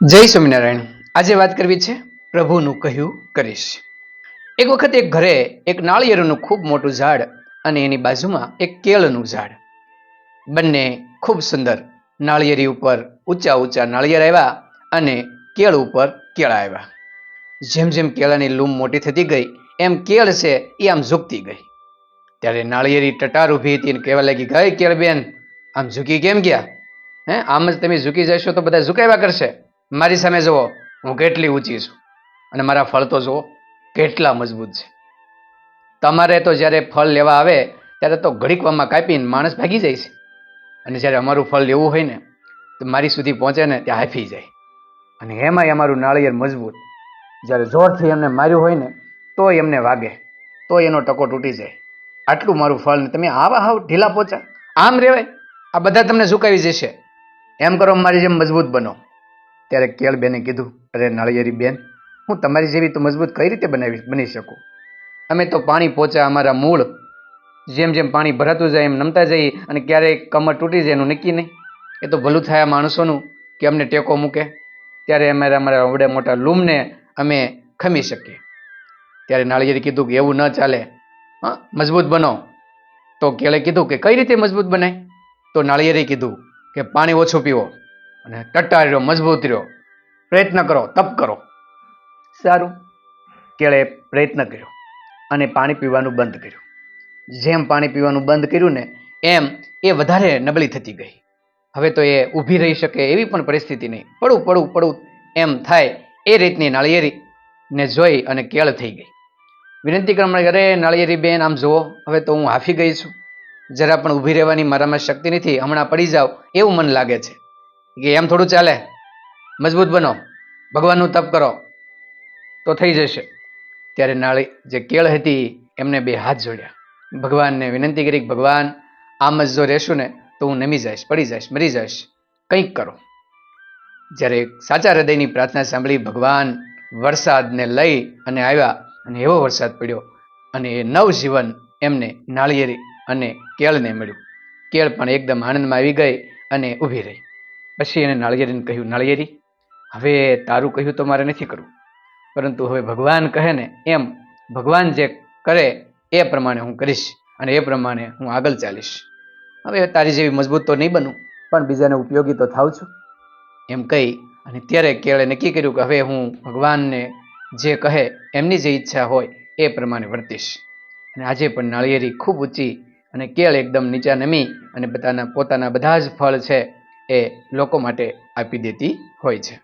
જય સ્વામિનારાયણ. આજે વાત કરવી છે પ્રભુનું કહ્યું કરીશ. એક વખત એક ઘરે એક નાળિયેરનું ખૂબ મોટું ઝાડ અને એની બાજુમાં એક કેળનું ઝાડ. બંને ખૂબ સુંદર નાળિયેરી ઉપર ઊંચા ઊંચા નાળિયેર આવ્યા અને કેળ ઉપર કેળા આવ્યા. જેમ જેમ કેળાની લૂમ મોટી થતી ગઈ, એમ કેળ છે એ આમ ઝૂકતી ગઈ. ત્યારે નાળિયેરી ટટાર ઊભી હતી અને કહેવા લાગી, ગઈ કેળ બેન આમ ઝૂકી કેમ ગયા? હે, આમ જ તમે ઝૂકી જશો તો બધા ઝૂકાવ્યા કરશે. મારી સામે જુઓ, હું કેટલી ઊંચી છું અને મારા ફળ તો જુઓ, કેટલા મજબૂત છે. તમારે તો જ્યારે ફળ લેવા આવે, ત્યારે તો ઘડીકવામાં કાપીને માણસ ભાગી જાય છે. અને જ્યારે અમારું ફળ લેવું હોય ને, તો મારી સુધી પહોંચે ને ત્યાં હાફી જાય. અને એમાંય અમારું નાળિયેર મજબૂત. જ્યારે જોરથી એમને માર્યું હોય ને તો એમને વાગે તો એનો ટકો તૂટી જાય. આટલું મારું ફળ તમે આવા હાવ ઢીલા પહોંચા આમ રેવાય? આ બધા તમને ઝુકાવી જશે? એમ કરો, મારી જેમ મજબૂત બનો. ત્યારે કેળબેને કીધું, અરે નાળિયેરી બેન, હું તમારી જેવી તો મજબૂત કઈ રીતે બનાવી, બની શકું? અમે તો પાણી પહોંચ્યા અમારા મૂળ. જેમ જેમ પાણી ભરાતું જાય એમ નમતા જઈએ અને ક્યારેય કમર તૂટી જાય એનું નક્કી નહીં. એ તો ભલું થયા માણસોનું કે અમને ટેકો મૂકે. ત્યારે અમારા અમારા વડે મોટા લૂમને અમે ખમી શકીએ. ત્યારે નાળિયેરી કીધું કે એવું ન ચાલે. હા, મજબૂત બનો. તો કેળે કીધું કે કઈ રીતે મજબૂત બનાય? તો નાળિયેરે કીધું કે, પાણી ઓછું પીવો. અને ટટ્ટાર રહ્યો, મજબૂત રહ્યો. પ્રયત્ન કરો, તપ કરો. સારું. કેળે પ્રયત્ન કર્યો અને પાણી પીવાનું બંધ કર્યું. જેમ પાણી પીવાનું બંધ કર્યું ને, એમ એ વધારે નબળી થતી ગઈ. હવે તો એ ઊભી રહી શકે એવી પણ પરિસ્થિતિ નહીં. પડું પડું પડું એમ થાય એ રીતની નાળિયેરી ને જોઈ અને કેળ થઈ ગઈ. વિનંતી કરવા અરે, નાળિયેરી બેન, આમ જુઓ. હવે તો હું હાફી ગઈ છું. જરા પણ ઊભી રહેવાની મારામાં શક્તિ નથી. હમણાં પડી જાવ એવું મન લાગે છે. કે એમ થોડું ચાલે. મજબૂત બનો. ભગવાનનું તપ કરો. તો થઈ જશે. ત્યારે નાળી જે કેળ હતી એમને બે હાથ જોડ્યા. ભગવાનને વિનંતી કરી ભગવાન, આમ જ જો રહેશું ને, તો હું નમી જઈશ, પડી જઈશ, મરી જઈશ. કંઈક કરો. જ્યારે સાચા હૃદયની પ્રાર્થના સાંભળી ભગવાન વરસાદને લઈ અને આવ્યા અને એવો વરસાદ પડ્યો અને એ નવજીવન એમને નાળિયેરી અને કેળને મળ્યું. કેળ પણ એકદમ આનંદમાં આવી ગઈ અને ઊભી રહી. પછી એને નાળિયેરીને કહ્યું, નાળિયેરી, હવે તારું કહ્યું તો મારે નથી કરવું. પરંતુ હવે ભગવાન કહે ને, એમ ભગવાન જે કરે એ પ્રમાણે હું કરીશ અને એ પ્રમાણે હું આગળ ચાલીશ. હવે તારી જેવી મજબૂત તો નહીં બનું, પણ બીજાને ઉપયોગી તો થાવ છું. એમ કહી અને ત્યારે કેળે નક્કી કર્યું કે હવે હું ભગવાનને જે કહે એમની જે ઈચ્છા હોય એ પ્રમાણે વર્તીશ. અને આજે પણ નાળિયેરી ખૂબ ઊંચી અને કેળ એકદમ નીચા નમી અને પોતાના પોતાના બધા જ ફળ છે એ લોકો માટે આપી દેતી હોય છે.